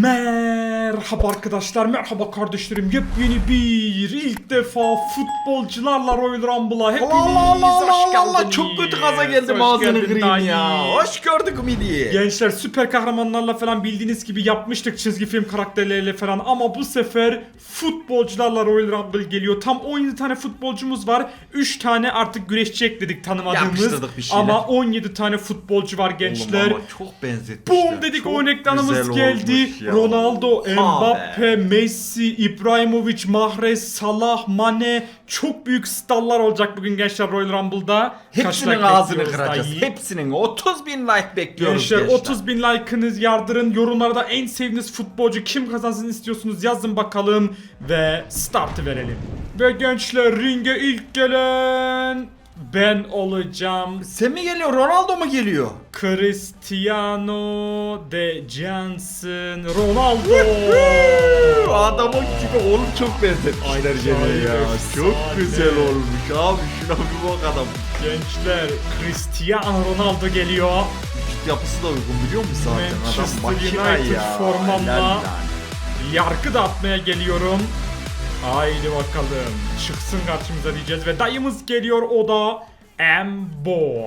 Man. Merhaba arkadaşlar, merhaba kardeşlerim. Yepyeni bir ilk defa futbolcularla Royal Rumble'a hepiniz Allah Allah Allah hoş Allah Allah çok kötü gaza geldim Hoş ağzını kırayım ya. Hoş gördük Midi. Gençler süper kahramanlarla falan bildiğiniz gibi yapmıştık çizgi film karakterleriyle falan ama bu sefer futbolcularla Royal Rumble geliyor. Tam 17 tane futbolcumuz var. 3 tane artık güreşçi ekledik tanımadığımız. Ama 17 tane futbolcu var gençler. Oğlum çok benzetmişler. Boom dedik Çok oyun ekranımız geldi. Ronaldo, Ha Mbappe. Messi, İbrahimovic, Mahrez, Salah, Mane çok büyük starlar olacak bugün gençler Royal Rumble'da. Hepsinin like ağzını kıracağız. dayı? Hepsinin 30 bin like bekliyoruz Gençler gençler. 30 bin like'ınız yardırın. Yorumlarda en sevdiğiniz futbolcu kim kazansın istiyorsunuz yazın bakalım. Ve startı verelim. Ve gençler ringe ilk gelen ben olacağım. Sen mi geliyor Ronaldo mu geliyor? Cristiano de Johnson Ronaldo. Adamın gibi oğlum çok benzetmişler gene ya. Çok güzel olmuş abi şuna bir bak adam. Gençler Cristiano Ronaldo geliyor. Vücut yapısı da uygun biliyor musun zaten? Adam Manchester makina United ya. formamla. Yargı dağıtmaya geliyorum. Haydi bakalım. Çıksın karşımıza diyeceğiz ve dayımız geliyor o da Embo.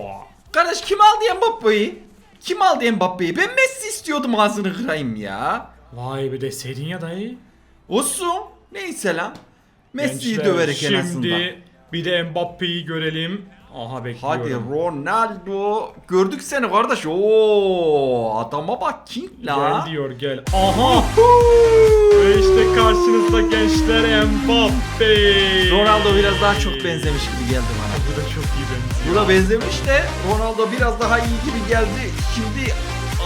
Kardeş kim aldı Mbappe'yi? Kim aldı Mbappe'yi? Ben Messi istiyordum ağzını kırayım ya. Vay be deseydin ya dayı. Olsun. Neyse lan. Messi'yi döverek en şimdi azından. bir de Mbappe'yi görelim. Aha bekliyorum. Hadi Ronaldo. Gördük seni kardeş. Oo, adama bak King la. Gel diyor gel. Aha. Ve işte karşınızda gençler Mbappe. Ronaldo biraz daha çok benzemiş gibi geldi bana. Bu da çok iyi benziyor. Bu da benzemiş de Ronaldo biraz daha iyi gibi geldi. Şimdi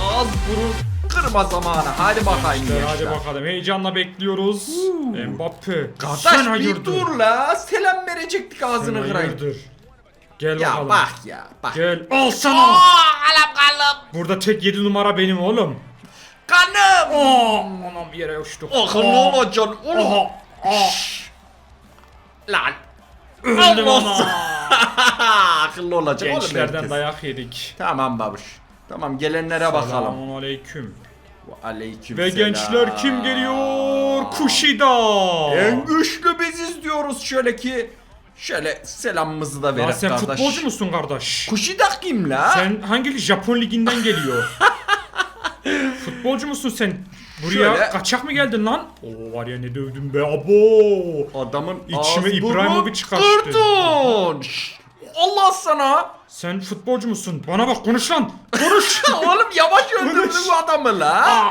ağız burun kırma zamanı. Hadi bakayım İşte hadi gençler. bakalım heyecanla bekliyoruz. Mbappe. Kardeş sen bir hayırdır? dur la. Selam verecektik ağzını kırayım. hayırdır? Gel Ya bakalım. bak ya bak. Gel. Al sana. alam kalım. Burada tek 7 numara benim oğlum. Kanım. Aa, anam yere uçtuk. Akıllı Aa, olacaksın oğlum. Aa, Lan. öldüm ama. Akıllı olacak oğlum Gençlerden herkes. dayak yedik. Tamam babuş. Tamam gelenlere bakalım. Selamun aleyküm. Aleyküm Ve gençler kim geliyor? Kushida. En güçlü biziz diyoruz şöyle ki. Şöyle selamımızı da Ya verelim sen kardeş. futbolcu musun kardeş? Kushida kim la? Sen hangi Japon liginden geliyor? Futbolcu musun sen? Buraya Şöyle. kaçak mı geldin lan? Oo var ya ne dövdüm be abo. Adamın İçime ağız İbrahimovic burnu kaçtı. kırdın. Şşş. Allah sana. Sen futbolcu musun? Bana bak konuş lan. Konuş. Oğlum yavaş öldürdün bu adamı la.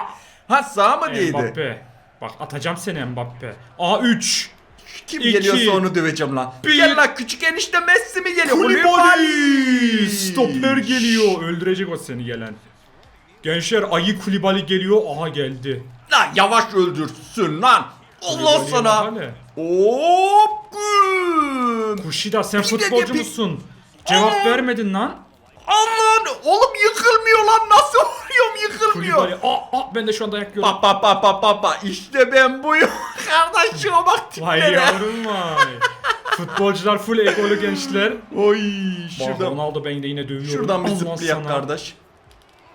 Ha sağ mı değdi? Mbappe. Bak atacağım seni Mbappe. A3. Kim İki. geliyorsa onu döveceğim lan. Bir. Gel lan küçük enişte Messi mi geliyor? Kulibali. Stopper geliyor. Öldürecek o seni gelen. Gençler ayı Kulibali geliyor. Aha geldi. Lan yavaş öldürsün lan. Allah Kulibali'ye sana. bak hele. Hop. Kushida sen İşte futbolcu bir- musun? Cevap vermedin lan. Aman oğlum yıkılmıyor lan nasıl vuruyorum yıkılmıyor. Kulibali. Aa, aa, ben de şu anda ayak yiyorum. Bak bak bak bak bak bak işte ben buyum. Kardeşime bak Vay tiplere. yavrum vay. Futbolcular full egolu gençler. Oy Bak şuradan. Ronaldo ben de yine dövüyorum. Şuradan bir Allah zıplayak sana. kardeş.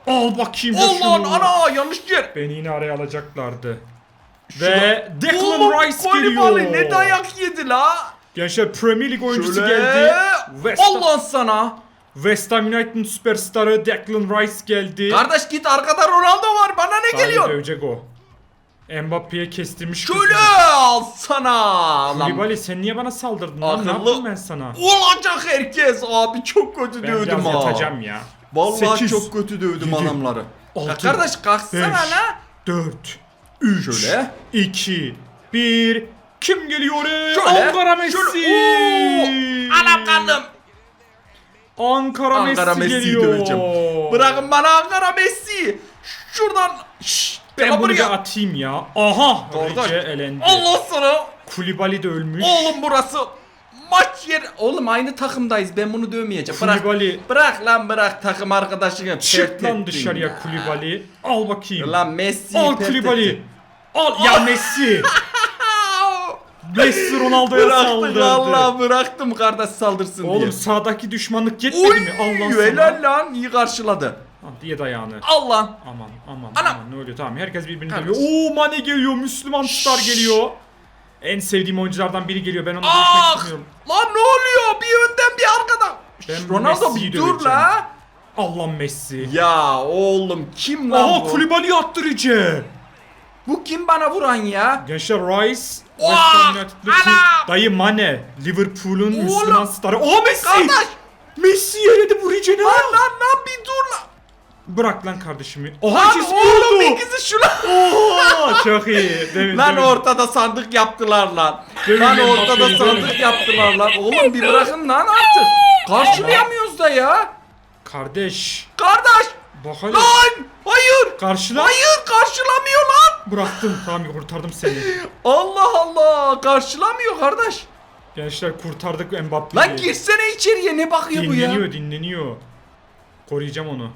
Al bakayım da Allah'ın şunu. ana yanlış yer. Beni yine araya alacaklardı. Ve Declan Oğlum, Rice Kolibali geliyor. ne dayak yedi la. Gençler Premier Lig oyuncusu Şöyle. geldi. West, Allah sana. West Ham United'ın süperstarı Declan Rice geldi. Kardeş git arkada Ronaldo var bana ne Sadece geliyor? dövecek o. Mbappe'ye kestirmiş. Şöyle kızını. al sana. Lan Kulibali sen niye bana saldırdın lan? Ne Akıllı- yaptım ben sana? olacak herkes abi çok kötü Ben dövdüm biraz ha. yatacağım ya. Vallahi Sekiz, çok kötü dövdüm yedi, adamları. Ya altı, kardeş kalksana beş, la. 4, 3, Şöyle. 2, 1. Kim geliyor? Şöyle, Ankara Messi. şöyle. Oo, anam kanım. Ankara, Ankara Messi Messi'yi geliyor. döveceğim. Bırakın bana Ankara Messi. Şuradan. Şşş. Ben bunu bir atayım ya. Aha. Kardeş. Elendi. Allah sana. Kulibali de ölmüş. Oğlum burası maç yeri. Oğlum aynı takımdayız. Ben bunu dövmeyeceğim. Bırak. Kulibali. Bırak lan bırak takım arkadaşını. Çık lan dışarıya ya. Kulibali. Al bakayım. Lan Messi. Al Kulibali. Al ya Messi. Messi Ronaldo'ya Bıraktım saldırdı. valla bıraktım kardeş saldırsın Oğlum diye. sağdaki düşmanlık yetmedi Oy mi? Allah sana. helal lan iyi karşıladı. Ah, diye dayağını. Allah. Aman aman Anam. aman ne oluyor tamam herkes birbirini Kardeş. dövüyor. Oo Mane geliyor Müslüman Star geliyor. En sevdiğim oyunculardan biri geliyor ben onu Ah! görüşmek istemiyorum. Lan ne oluyor? Bir önden bir arkadan. Ben Ronaldo Messi'yi bir dur döveceğim. la. Allah Messi. Ya oğlum kim lan Aha bu? Kulibali attı Rice. Bu kim bana vuran ya? Gençler Rice. West Ham Dayı Mane. Liverpool'un! Müslüman starı. Oha Messi. Kardeş. Messi yeledi bu Rice ne? Lan lan lan bir dur lan. Bırak lan kardeşimi. Oha Lan cismi oğlum oldu. bir kızı şu lan. Oha çok iyi. Demin, Lan demin. ortada sandık yaptılar lan. Demin Lan ortada bakıyorum, sandık demin. yaptılar lan. Oğlum bir bırakın lan artık. Karşılayamıyoruz da ya. Kardeş. Kardeş. Bak hele. Lan. Hayır. Karşıla. Hayır karşılamıyor lan. Bıraktım. Tamam kurtardım seni. Allah Allah. Karşılamıyor kardeş. Gençler kurtardık Mbappe'yi. Lan girsene içeriye ne bakıyor bu ya? Dinleniyor dinleniyor. Koruyacağım onu.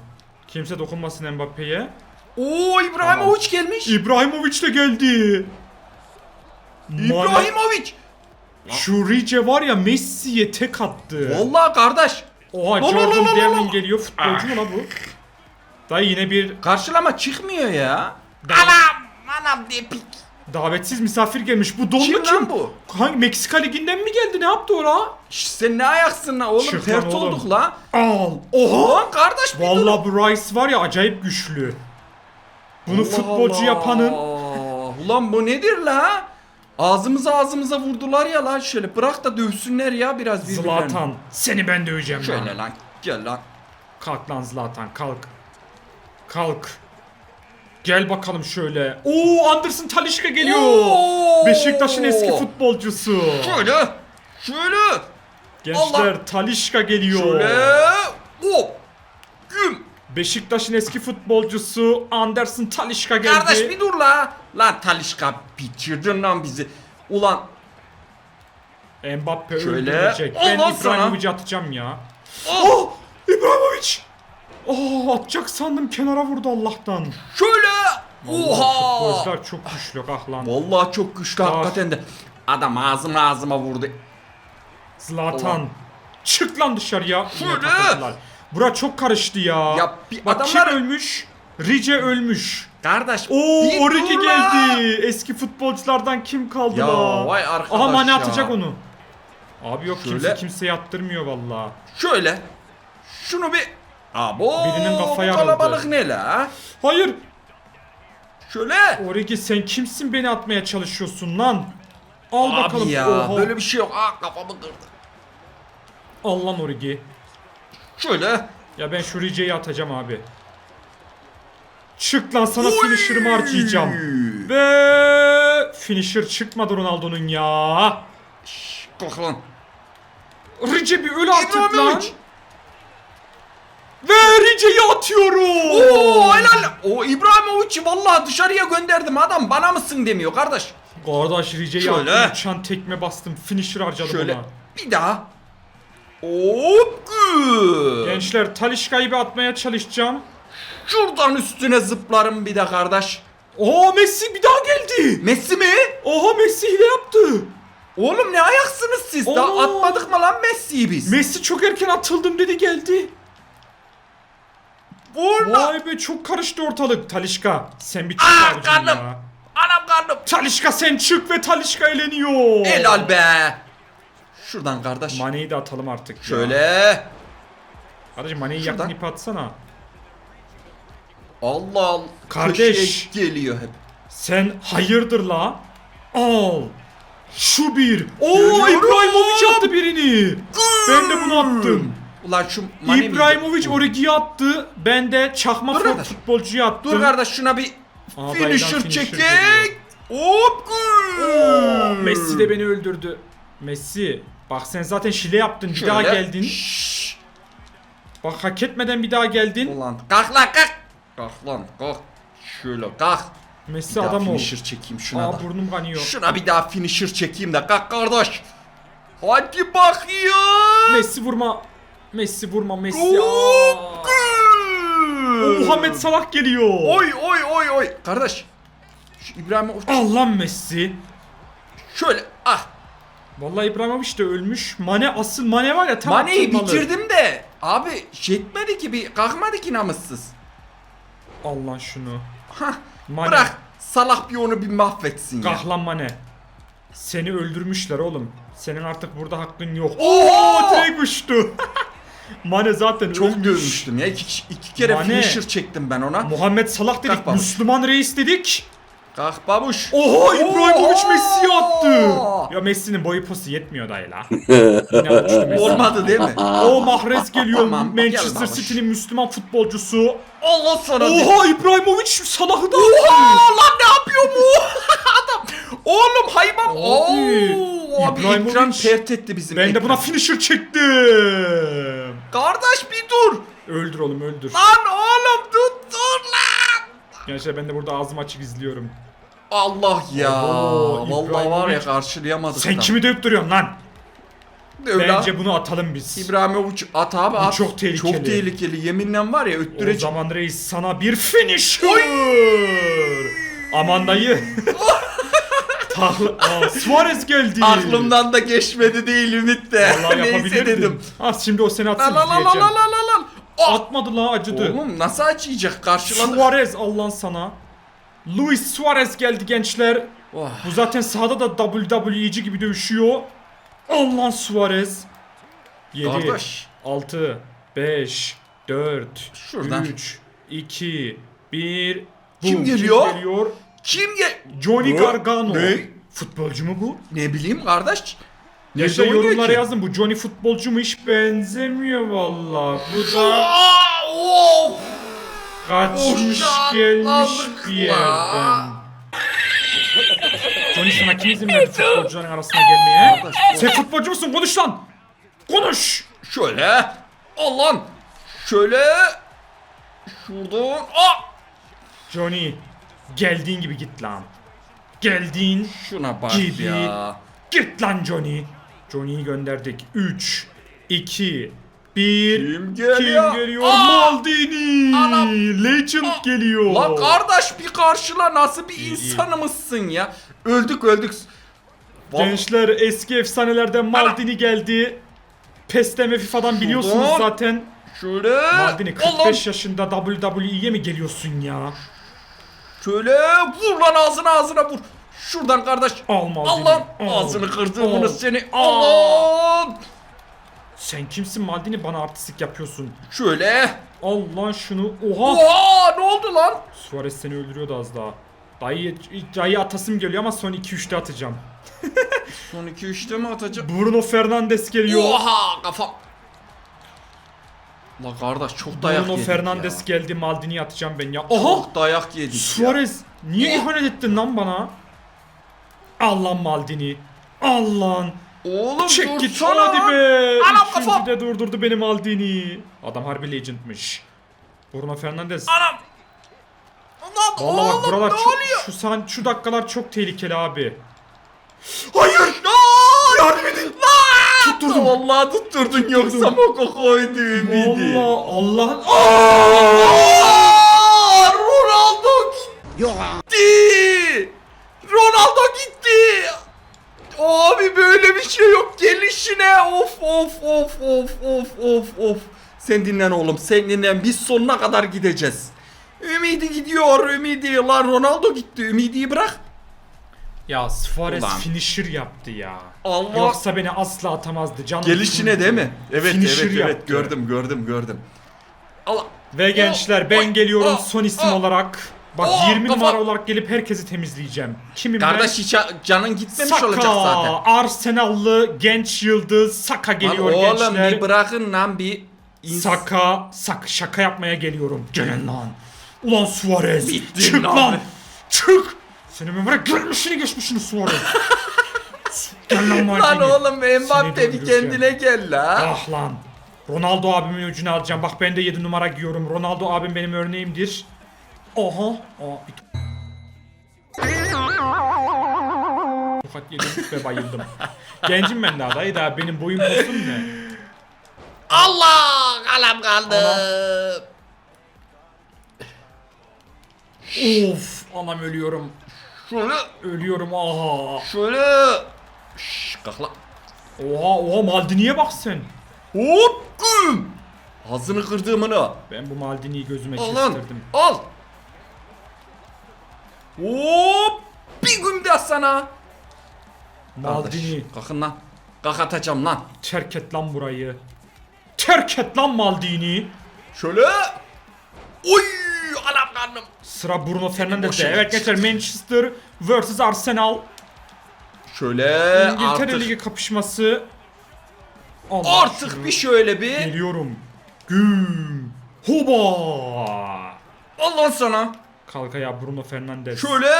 Kimse dokunmasın Mbappe'ye. Oo İbrahimovic gelmiş. İbrahimovic de geldi. İbrahimovic. Şu Rice var ya Messi'ye tek attı. Vallahi kardeş. Oha Jordan. Devlin geliyor. Futbolcu mu la bu? Dayı yine bir Karşılama çıkmıyor ya. Anam. Anam depik. davetsiz misafir gelmiş. Bu donlu Kim kim? lan bu? Hangi Meksika liginden mi geldi? Ne yaptı ora? Şş, sen ne ayaksın lan oğlum? Çık lan oğlum. olduk la. Al. Oha. Lan kardeş bir dur. Vallahi bu Rice var ya acayip güçlü. Bunu Allah futbolcu Allah. yapanın Ulan bu nedir la? Ağzımıza ağzımıza vurdular ya lan şöyle bırak da dövsünler ya biraz birbirlerini. Zlatan. Seni ben döveceğim lan. Şöyle lan gel lan. Kalk lan Zlatan kalk. Kalk. Gel bakalım şöyle. Oo Anderson Talişka geliyor. Oo! Beşiktaş'ın eski futbolcusu. Şöyle. Şöyle. Gençler Talişka geliyor. Şöyle. Hop. Güm. Beşiktaş'ın eski futbolcusu Anderson Talişka geldi. Kardeş bir dur la. Lan Talişka bitirdin lan bizi. Ulan Mbappe Şöyle. öldürecek. Ben Allah sana. İbrahimovic'i atacağım ya. oh, Oh! İbrahimovic! Oh atacak sandım kenara vurdu Allah'tan. şöyle. Oha. Futbolcular çok güçlü ah lan. Vallahi çok güçlü Ah. hakikaten de. Adam ağzıma ağzıma vurdu. Zlatan. Allah. Çık lan dışarıya. Yine Şöyle. takıldılar. Bura çok karıştı ya. Ya bir Bak adamlar- kim ölmüş? Rice ölmüş. Kardeş. Oo bir Origi dur la. geldi. Eski futbolculardan kim kaldı Ya la? vay arkadaş Aha Mane ya. atacak onu. Abi yok kimse Şöyle. kimseye attırmıyor valla. Şöyle. Şunu bir. Abo. Birinin kafaya kalabalık vurdu. ne la? Hayır. Şöyle. Origi sen kimsin beni atmaya çalışıyorsun lan? Al Abi bakalım. ya Oha. böyle bir şey yok. Aa kafamı kırdı. Al lan Origi. Şöyle. Ya ben şu Rice'yi atacağım abi. Çık lan sana Oy! finisher'ımı harcayacağım. Ve finisher çıkmadı Ronaldo'nun ya. Şşş, Kalk lan. Rice bir öl artık lan. Ve Rice'yi atıyorum. Oo helal. O İbrahimovic'i vallahi dışarıya gönderdim. Adam bana mısın demiyor kardeş. Kardeş Rice'yi Şöyle. attım. Uçan tekme bastım. Finisher harcadım Şöyle. ona. Bir daha. Hop. Gençler Talişka'yı bir atmaya çalışacağım. Şuradan üstüne zıplarım bir de kardeş. Oha Messi bir daha geldi. Messi mi? Oha Messi hile yaptı. Oğlum ne ayaksınız siz? Daha Oo. atmadık mı lan Messi'yi biz? Messi çok erken atıldım dedi geldi. Vur lan. Vay be çok karıştı ortalık. Talişka sen bir çık Aa, abicim karnım. ya. Anam karnım. Talişka sen çık ve Talişka eleniyor. Helal be. Şuradan kardeş. Mane'yi de atalım artık. ya. Şöyle. Kardeşim Mane'yi Şuradan. yakın ipi atsana. Allah Allah. Kardeş. Köşeye geliyor hep. Sen hayırdır la? Al. Şu bir. Oo Görüyorum. İbrahimovic attı birini. Ben de bunu attım. Ulan şu Mane miydi? İbrahimovic Origi'yi attı. Ben de çakma Dur fut- kardeş. futbolcuyu attım. Dur kardeş şuna bir Aa, finisher finisher geliyor. Hop. Oo, Messi de beni öldürdü. Messi. Bak sen zaten şile yaptın. Bir daha Şöyle. geldin. Şşş. Bak hak etmeden bir daha geldin. Ulan kalk lan kalk. Kalk lan kalk. Şöyle kalk. Messi Bir daha adam ol. finisher çekeyim şuna da. Aa burnum kanıyor. Şuna bir daha finisher çekeyim de kalk kardeş. Hadi bakayım. Messi vurma. Messi vurma Messi. Aa. Muhammed Salah geliyor. Oy oy oy oy. Kardeş. Şu İbrahim Allah Messi. şöyle ah. Vallahi İbrahimovic de ölmüş. Mane asıl Mane var ya tam Maneyi atılmalı. bitirdim de abi şey etmedi ki bir kalkmadı ki namussuz. Al lan şunu. Hah. Mane. Bırak. Salak bir onu bir mahvetsin ya. Kahlan Mane. Seni öldürmüşler oğlum. Senin artık burada hakkın yok. Oo! Oo direkt uçtu. Mane zaten Çok ölmüş. dövmüştüm ya. İki, iki kere Mane. finisher çektim ben ona. Muhammed Salah dedik. Kalk babuş. Müslüman reis dedik. Kalk babuş. Oha İbrahimovic! Messi'ye attı. Ya Messi'nin boyu posu yetmiyor dayı la. Yine uçtu Messi. Olmadı değil mi? O Mahrez geliyor. Tamam, Manchester babuş. City'nin Müslüman futbolcusu. Allah sana Oha İbrahimovic Salah'ı da Oha attı. lan ne yapıyor bu? Adam. Oğlum hayvan. Abi, Oo, abi İbrahimovic- ekran pert etti bizim Ben de buna finisher çektim. Kardeş bir dur. Öldür oğlum öldür. Lan oğlum dur dur lan. Gençler ben de burada ağzım açık izliyorum. Allah ya. Oo, Vallahi var ya İbrahimovic- karşılayamadık Sen da. kimi dövüp duruyorsun lan? Öyle Bence bunu atalım biz. İbrahimovic at abi at. çok tehlikeli. Çok tehlikeli. Yeminle var ya O öttürecek. zaman reis sana bir finisher. Aman dayı. Tahlı. Aa, Suarez geldi. Aklımdan da geçmedi değil Ümit de. Vallahi Neyse dedim. Ha şimdi o seni atsın la la la diyeceğim. la la la la. Oh! Atmadı la acıdı. Oğlum nasıl acıyacak karşıladık. Suarez Allah'ın sana. Luis Suarez geldi gençler. Oh. Bu zaten sahada da WWE'ci gibi dövüşüyor. Allah'ın Suarez. 7, Kardeş. 6, 5, 4, Şuradan. 3, 2, 1. Kim geliyor? geliyor? Kim ge... Johnny Ne? Gargano. Ne? Futbolcu mu bu? Ne bileyim kardeş. Neyse oynuyor yorumlara ki? yazın bu Johnny futbolcu mu hiç benzemiyor valla. Bu da Aa, of. kaçmış gelmiş bir la. yerden. Johnny sana kim izin verdi futbolcuların arasına gelmeye? Sen futbolcu musun? Konuş lan! Konuş! Şöyle. Al lan. Şöyle. Şuradan. Aa. Johnny geldiğin gibi git lan. Geldiğin Şuna bak Gibi. ya. git lan Johnny. Johnny'yi gönderdik. 3, 2, 1. Kim geliyor? Kim geliyor? Aa! Maldini. Anam. Legend geliyor. Lan kardeş bir karşıla nasıl bir İyi, iyi. insanımızsın ya. Öldük öldük. Vallahi- Gençler eski efsanelerden Maldini geldi. PES'ten ve FIFA'dan biliyorsunuz Şuradan. zaten. Şöyle. Maldini Allah'ım. 45 yaşında WWE'ye mi geliyorsun ya? Şöyle vur lan ağzına ağzına vur. Şuradan kardeş. Al Maldini. Allah al, ağzını kırdığımını seni. Al. Allah. Sen kimsin Maldini bana artistik yapıyorsun. Şöyle. Al lan şunu. Oha. Oha ne oldu lan? Suarez seni öldürüyordu az daha. Dayı, dayı atasım geliyor ama son 2-3'te atacağım. Son 2 3'te mi atacak? Bruno Fernandes geliyor. Oha kafam. La kardeş çok dayak Bruno yedik Fernandes ya. geldi Maldini'yi atacağım ben ya. Aha! Çok dayak yedik ya. Suarez niye ihanet ettin lan bana? Al lan Maldini. Al lan. Oğlum Çek git dursana. hadi be. Anam kafam. de durdurdu beni Maldini. Adam harbi legendmiş. Bruno Fernandes. Anam. Lan Vallahi bak oğlum buralar ne çok, oluyor? şu san, şu dakikalar çok tehlikeli abi. Hayır. Yardım edin. Lan. Tutturdum. Vallahi tutturdun yoksa moko koydu ümidi. Allah Allah. Aa, Ronaldo gitti. Ronaldo gitti. Abi böyle bir şey yok. Gelişine of of of of of of of. Sen dinlen oğlum. Sen dinlen. Biz sonuna kadar gideceğiz. Ümidi gidiyor. Ümidi. Lan Ronaldo gitti. Ümidi'yi bırak. Ya Suarez Ulan. finisher yaptı ya. Allah. Yoksa beni asla atamazdı canım. Gelişine değil mi? Evet Finisher evet evet. yaptı. Gördüm gördüm gördüm. Allah. Ve gençler ben geliyorum oh, son isim oh. olarak. Bak Oh, 20 kafa- numara olarak gelip herkesi temizleyeceğim. Kimim Kardeş ben? hiç canın gitmemiş Saka, olacak zaten. Arsenallı genç yıldız Saka geliyor Lan oğlum gençler. bir bırakın lan bir ins- Saka, sak şaka yapmaya geliyorum. Gelin lan. Ulan Suarez. Bittin Çık lan. lan. Çık. Seni ben bırak gelmişini geçmişini Suarez. Gel lan oğlum Mbappe bir kendine gel la. Ah lan. Ronaldo abimin öcünü alacağım. Bak ben de 7 numara giyiyorum. Ronaldo abim benim örneğimdir. Aha. Aa, bir... Tokat yedim ve bayıldım. Gencim ben daha dayı daha benim boyum postum ne? Allah kalam kaldı. Of anam ölüyorum. Şöyle Ölüyorum aha. şöyle. Şşş kalk lan. Oha oha Maldini'ye bak sen. Hop. Ağzını kırdığımını. Ben bu Maldini'yi gözüme Al lan. kestirdim. Al. Hop! Bir gün daha sana. Maldini. Kardeş, Kalkın lan. Kalk atacağım lan. Terk et lan burayı. Terk et lan Maldini. Şöyle. Oy! Anam karnım. Sıra Bruno Fernandes'te. Evet git. gençler Manchester vs Arsenal. Şöyle İngiltere artık. Ligi kapışması. Allah Artık şunu. bir şöyle bir. Geliyorum. Güm. Hoba. Allah sana. Kalk ayağa Bruno Fernandes. Şöyle.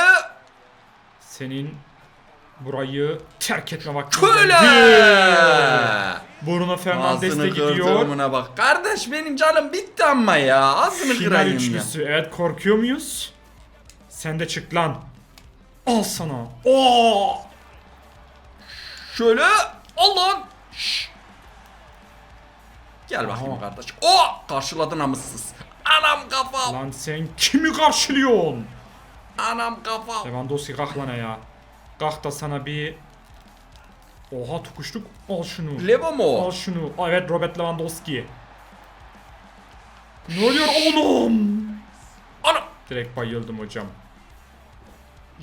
Senin burayı terk etme vakti Şöyle. geldi. Bruno Fernandes de Ağzını gidiyor. kırdığımına bak. Kardeş benim canım bitti ama ya. Ağzını Final kırayım ya. üçlüsü. Evet korkuyor muyuz? Sen de çık lan. Al sana. Oo! Şöyle. Allah'ın. Şşş. Gel bakayım Aha. kardeş. O karşıladın namussuz. Anam kafam. Lan sen kimi karşılıyorsun? Anam kafam. Lewandowski kalk lan ya. Kalk da sana bir... Oha tukuştuk. Al şunu. Levo mu? Al şunu. Aa, Evet Robert Lewandowski. Ne oluyor oğlum? Anam. Direkt bayıldım hocam.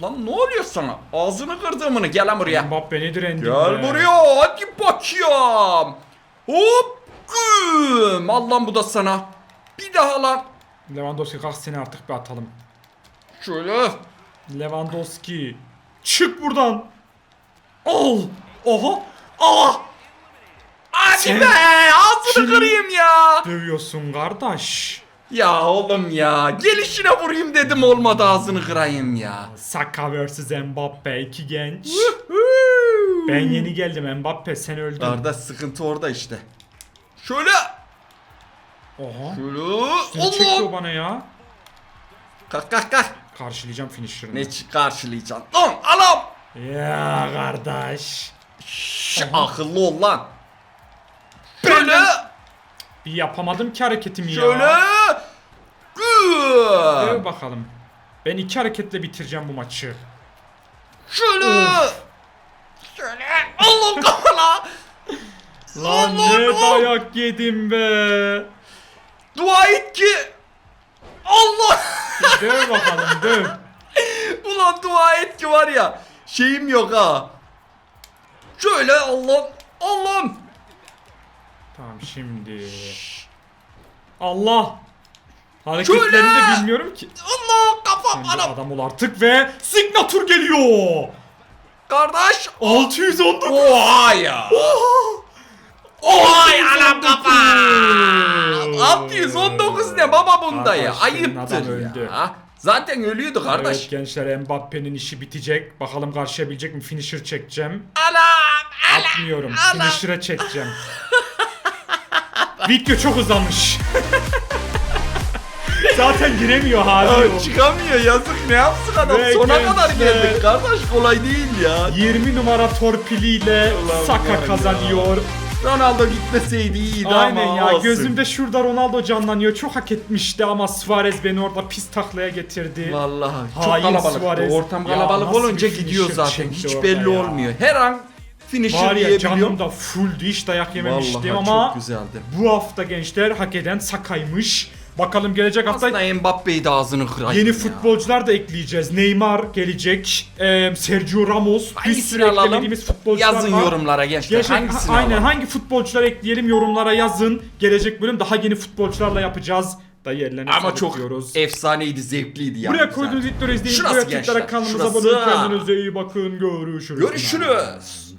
Lan ne oluyor sana? Ağzını kırdığımını gel lan buraya. Mbappe ne direndi Gel be. buraya hadi bakayım. Hop. Güm. Al lan bu da sana. Bir daha lan. Lewandowski kalk seni artık bir atalım. Şöyle. Lewandowski. Çık buradan. Al. Oha. Ah. Hadi Sen be ağzını kırayım ya. Dövüyorsun kardeş. Ya oğlum ya. Gelişine vurayım dedim olmadı ağzını kırayım ya. Saka vs Mbappe iki genç. Ben yeni geldim Mbappe sen öldün. Kardeş sıkıntı orada işte. Şöyle. Oha. Şöyle. O Allah. bana ya? Kalk kalk kalk. Karşılayacağım finisher'ını. Ne ç- karşılayacaksın? Lan anam. Ya kardeş. Şş, akıllı ol lan. Şöyle. Bir yapamadım ki hareketimi ya. Şöyle. Güm. bakalım. Ben iki hareketle bitireceğim bu maçı. Şöyle. Of. Şöyle. Allah kafana. Lan ne dayak yedim be. Dua et ki. Allah. döv bakalım döv. Ulan dua et ki var ya. Şeyim yok ha. Şöyle Allah. Allah'ım. Tamam şimdi. Allah. Hareketlerini de Şöyle. bilmiyorum ki. Allah kafam Sen de anam. adam ol artık ve signatur geliyor. Kardeş. 619. Oha ya. Oha anam kafa. 619 ne baba bunda ya. Senin adam Ayıptır öldü. ya. Zaten ölüyordu Evet kardeş. gençler Mbappe'nin işi bitecek. Bakalım karşılayabilecek mi? Finisher çekeceğim. Anam. Atmıyorum. Ana. Finisher'a çekeceğim. Video çok uzamış. Zaten giremiyor hali Ya yok. çıkamıyor yazık ne yapsın adam Ve sona kadar gençler- geldik kardeş kolay değil ya. 20 numara torpiliyle Ulan Saka var ya. kazanıyor. Ronaldo gitmeseydi iyiydi Aynen ama ya olsun. gözümde şurada Ronaldo canlanıyor. Çok hak etmişti ama Suarez beni orada pis taklaya getirdi. Vallahi çok Hain kalabalık. Suarez. Ortam Ya kalabalık nasıl olunca bir gidiyor finisher zaten. Hiç orada belli ya. olmuyor. Her an finisher ya canım da fulldü hiç dayak yememiştim Vallahi ama çok güzeldi. bu hafta gençler hak eden Saka'ymış. Bakalım gelecek hafta Aslında Mbappe'yi de ağzını kırayım yeni ya. futbolcular da ekleyeceğiz. Neymar gelecek. Ee, Sergio Ramos. Bir Hangisini sürü alalım? eklemediğimiz futbolcular Yazın var. yorumlara gençler. Gençler, Hangisini ha- aynen alalım? hangi futbolcular ekleyelim yorumlara yazın. Gelecek bölüm daha yeni futbolcularla yapacağız. Dayı ellerine Ama sağlık çok diyoruz. efsaneydi, zevkliydi yani. Buraya koyduğunuz videoları izleyin. Şurası Buraya tıklayarak gençler, kanalımıza şurası. abone olun. Kendinize iyi bakın. Görüşürüz. Görüşürüz.